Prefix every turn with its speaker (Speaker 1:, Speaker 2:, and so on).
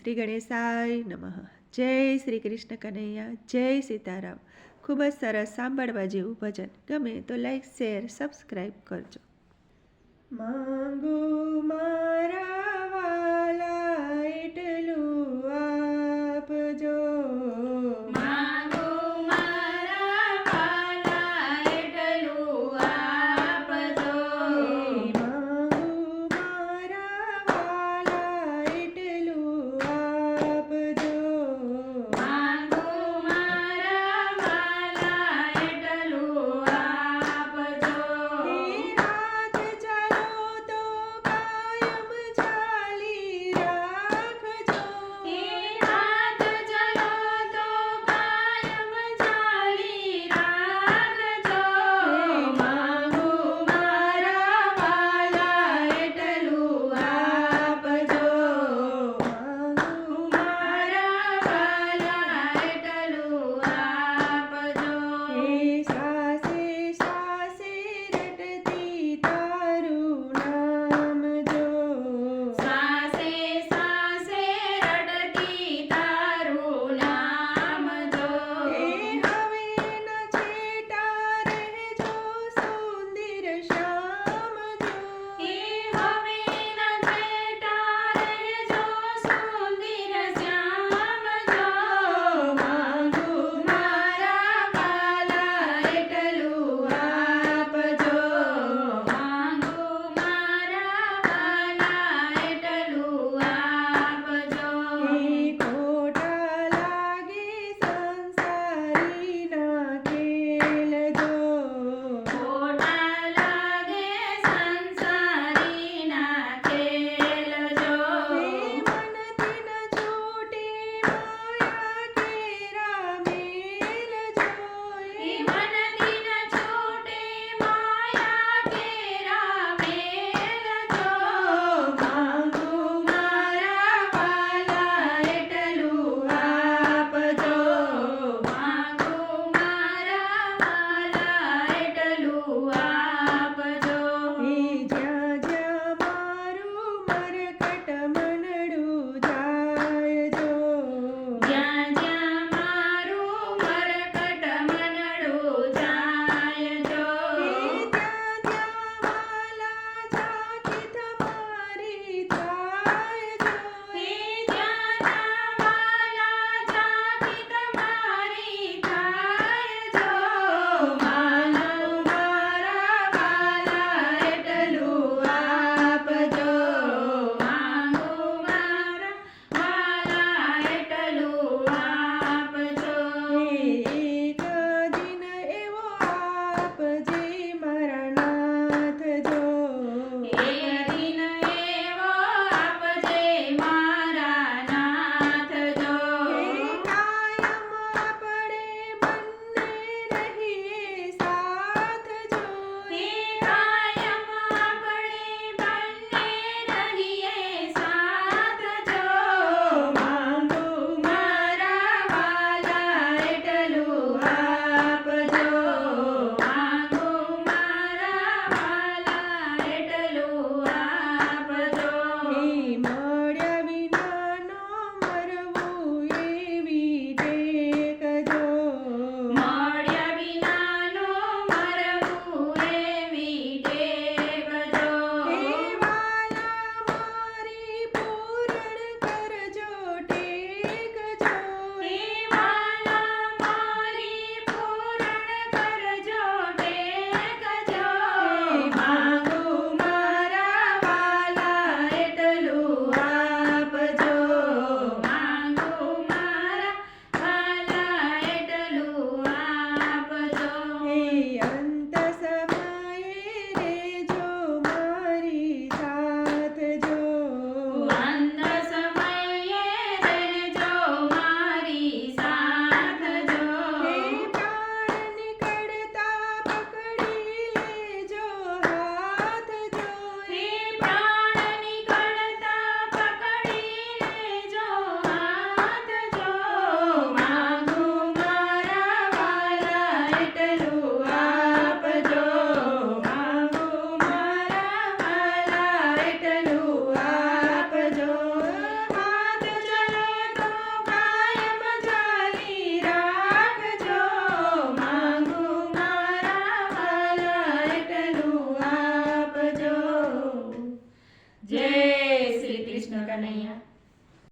Speaker 1: શ્રી ગણેશાય નમઃ. જય શ્રી કૃષ્ણ કનૈયા, જય સીતારામ. ખૂબ જ સરસ સાંભળવા જેવું ભજન. ગમે તો લાઈક શેર સબસ્ક્રાઈબ કરજો. માંગુ મારા